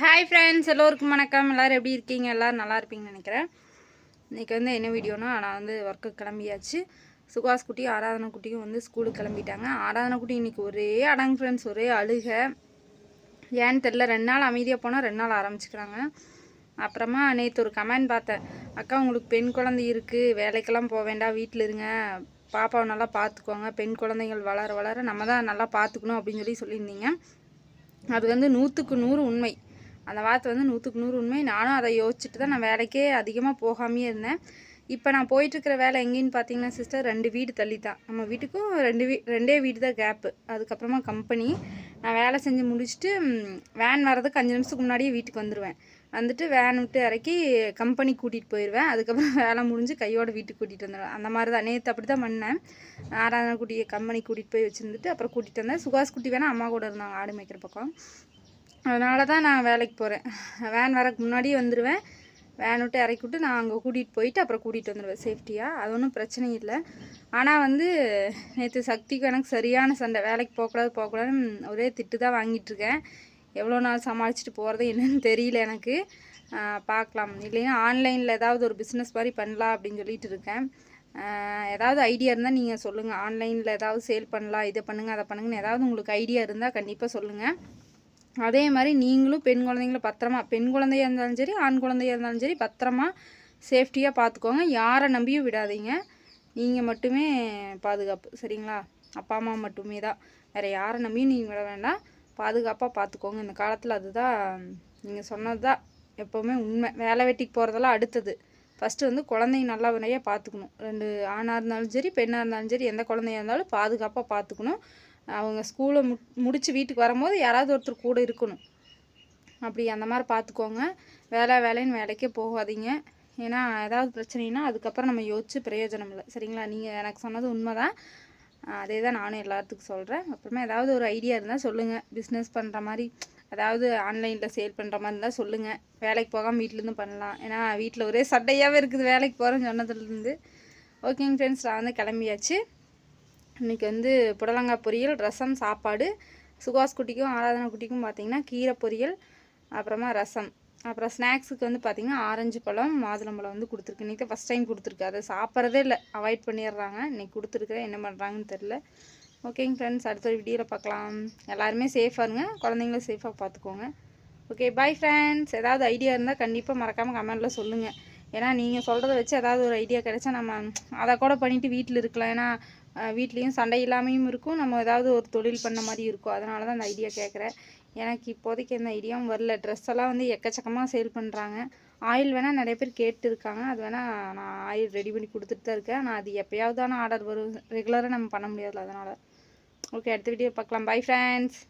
Hi friends எல்லோருக்கும் வணக்கம். எல்லோரும் எப்படி இருக்கீங்க? எல்லோரும் நல்லா இருப்பீங்கன்னு நினைக்கிறேன். இன்றைக்கி வந்து என்ன வீடியோனா நான் வந்து ஒர்க்கு கிளம்பியாச்சு. சுகாஸ் குட்டி ஆராதனை குட்டியும் வந்து ஸ்கூலுக்கு கிளம்பிட்டாங்க. ஆராதனை குட்டி இன்றைக்கி ஒரே அடங்கு ஃப்ரெண்ட்ஸ் ஒரே அழுக. ஏன்னு தெரில ரெண்டு நாள் அமைதியாக போனால் ரெண்டு நாள் ஆரம்பிச்சுக்கிறாங்க. அப்புறமா நேற்று ஒரு கமெண்ட் பார்த்தேன். அக்கா உங்களுக்கு பெண் குழந்தை இருக்குது வேலைக்கெல்லாம் போக வேண்டாம். வீட்டில் இருங்க. பாப்பாவை நல்லா பார்த்துக்கோங்க. பெண் குழந்தைகள் வளர வளர நம்ம தான் நல்லா பார்த்துக்கணும் அப்படின்னு சொல்லி சொல்லியிருந்தீங்க. அது வந்து நூற்றுக்கு நூறு உண்மை. அந்த வார்த்தை வந்து நூற்றுக்கு நூறு உண்மை. நானும் அதை யோசிச்சுட்டு தான் நான் வேலைக்கே அதிகமாக போகாமையே இருந்தேன். இப்போ நான் போயிட்டுருக்கிற வேலை எங்கேன்னு பார்த்தீங்கன்னா சிஸ்டர் ரெண்டு வீடு தள்ளி தான். நம்ம வீட்டுக்கும் ரெண்டு வீ ரெண்டே வீடு தான் கேப்பு அதுக்கப்புறமா கம்பெனி நான் வேலை செஞ்சு முடிச்சுட்டு வேன் வர்றதுக்கு அஞ்சு நிமிஷத்துக்கு முன்னாடியே வீட்டுக்கு வந்துடுவேன் வந்துட்டு வேன் விட்டு இறக்கி கம்பெனி கூட்டிகிட்டு போயிடுவேன் அதுக்கப்புறம் வேலை முடிஞ்சு கையோட வீட்டுக்கு கூட்டிகிட்டு வந்துடுவேன் அந்த மாதிரி தான். நேற்று அப்படி தான் பண்ணேன். ஆராதனை குட்டி கம்பெனி கூட்டிகிட்டு போய் வச்சுருந்துட்டு அப்புறம் கூட்டிகிட்டு வந்தேன். சுகாஸ் குட்டி வேணால் அம்மா கூட இருந்தாங்க. ஆடு மேய்க்கிற பக்கம். அதனால தான் நான் வேலைக்கு போகிறேன் வேன் வரக்கு முன்னாடியே வந்துடுவேன் வேன் விட்டு இறக்கி விட்டு நான் அங்கே கூட்டிகிட்டு போயிட்டு அப்புறம் கூட்டிகிட்டு வந்துடுவேன் சேஃப்டியாக அது ஒன்றும் பிரச்சனை இல்லை. ஆனால் வந்து நேற்று சக்திக்கு எனக்கு சரியான சண்டை. வேலைக்கு போகக்கூடாது போகக்கூடாதுன்னு ஒரே திட்டு தான் வாங்கிட்டுருக்கேன் எவ்வளோ நாள் சமாளிச்சுட்டு போகிறது என்னன்னு தெரியல எனக்கு. பார்க்கலாம் இல்லைன்னா ஆன்லைனில் ஏதாவது ஒரு பிஸ்னஸ் மாதிரி பண்ணலாம் அப்படின்னு சொல்லிட்டு இருக்கேன். ஏதாவது ஐடியா இருந்தால் நீங்கள் சொல்லுங்கள் ஆன்லைனில் ஏதாவது சேல் பண்ணலாம் இதை பண்ணுங்கள் அதை பண்ணுங்கன்னு ஏதாவது உங்களுக்கு ஐடியா இருந்தால் கண்டிப்பாக சொல்லுங்கள் அதே மாதிரி நீங்களும் பெண் குழந்தைங்கள பத்திரமா பெண் குழந்தையாக இருந்தாலும் சரி ஆண் குழந்தையாக இருந்தாலும் சரி பத்திரமா சேஃப்டியாக பார்த்துக்கோங்க யாரை நம்பியும் விடாதீங்க. நீங்கள் மட்டுமே பாதுகாப்பு. சரிங்களா? அப்பா அம்மா மட்டுமே தான். வேறு யாரை நம்பியும் நீங்கள் விட வேண்டாம். பாதுகாப்பாக பார்த்துக்கோங்க இந்த காலத்தில் அதுதான் நீங்கள் சொன்னது தான் எப்போவுமே உண்மை. வேலை வெட்டிக்கு போகிறதெல்லாம் அடுத்தது. ஃபஸ்ட்டு வந்து குழந்தைய நல்லா நிறைய பார்த்துக்கணும் ரெண்டு ஆணாக இருந்தாலும் சரி பெண்ணாக இருந்தாலும் சரி எந்த குழந்தையாக இருந்தாலும் பாதுகாப்பாக பார்த்துக்கணும் அவங்க ஸ்கூலை மு முடித்து வீட்டுக்கு வரும்போது யாராவது ஒருத்தர் கூட இருக்கணும். அப்படி அந்த மாதிரி பார்த்துக்கோங்க. வேலை வேலைன்னு வேலைக்கே போகாதீங்க. ஏன்னா ஏதாவது பிரச்சனைனா அதுக்கப்புறம் நம்ம யோசிச்சு பிரயோஜனம் இல்லை. சரிங்களா? நீங்கள் எனக்கு சொன்னது உண்மை தான் அதே தான் நானும் எல்லாத்துக்கும் சொல்கிறேன் அப்புறமா ஏதாவது ஒரு ஐடியா இருந்தால் சொல்லுங்கள் பிஸ்னஸ் பண்ணுற மாதிரி அதாவது ஆன்லைனில் சேல் பண்ணுற மாதிரி இருந்தால் சொல்லுங்கள் வேலைக்கு போகாமல் வீட்டிலேருந்து பண்ணலாம். ஏன்னா வீட்டில் ஒரே சண்டையாகவே இருக்குது. வேலைக்கு போகிறேன்னு சொன்னதுலேருந்து ஓகேங்க ஃப்ரெண்ட்ஸ் நான் வந்து கிளம்பியாச்சு. இன்றைக்கி வந்து புடலங்காய் பொரியல் ரசம் சாப்பாடு சுகாஸ் குட்டிக்கும் ஆராதனா குட்டிக்கும் பார்த்திங்கன்னா கீரை பொரியல் அப்புறமா ரசம். அப்புறம் ஸ்நாக்ஸுக்கு வந்து பார்த்திங்கன்னா ஆரஞ்சு பழம் மாதுளம்பழம் வந்து கொடுத்துருக்கு. இன்றைக்கி ஃபஸ்ட் டைம் கொடுத்துருக்கு. அதை சாப்பிட்றதே இல்லை. அவாய்ட் பண்ணிடுறாங்க. இன்றைக்கி கொடுத்துருக்குறேன். என்ன பண்ணுறாங்கன்னு தெரில ஓகேங்க ஃப்ரெண்ட்ஸ் அடுத்த வீடியோவில் பார்க்கலாம். எல்லாருமே சேஃபாக இருங்க. குழந்தைங்களும் சேஃபாக பார்த்துக்கோங்க. ஓகே பாய் ஃப்ரெண்ட்ஸ் ஏதாவது ஐடியா இருந்தால் கண்டிப்பாக மறக்காமல் கமெண்ட்டில் சொல்லுங்கள் ஏன்னா நீங்கள் சொல்கிறத வச்சு ஏதாவது ஒரு ஐடியா கிடைச்சா நம்ம அதை கூட பண்ணிவிட்டு வீட்டில் இருக்கலாம். ஏன்னா வீட்லேயும் சண்டை இல்லாமையும் இருக்கும். நம்ம ஏதாவது ஒரு தொழில் பண்ண மாதிரி இருக்கும். அதனால தான் அந்த ஐடியா கேட்குறேன் எனக்கு இப்போதைக்கு எந்த ஐடியாவும் வரல. ட்ரெஸ் எல்லாம் வந்து எக்கச்சக்கமாக சேல் பண்ணுறாங்க ஆயில் வேணால் நிறைய பேர் கேட்டு இருக்காங்க அது வேணால் நான் ஆயில் ரெடி பண்ணி கொடுத்துட்டு தான் இருக்கேன். நான் அது எப்போயாவது தானே ஆர்டர் வரும் ரெகுலராக நம்ம பண்ண முடியாதுல்ல அதனால். ஓகே அடுத்த வீடியோ பார்க்கலாம். Bye friends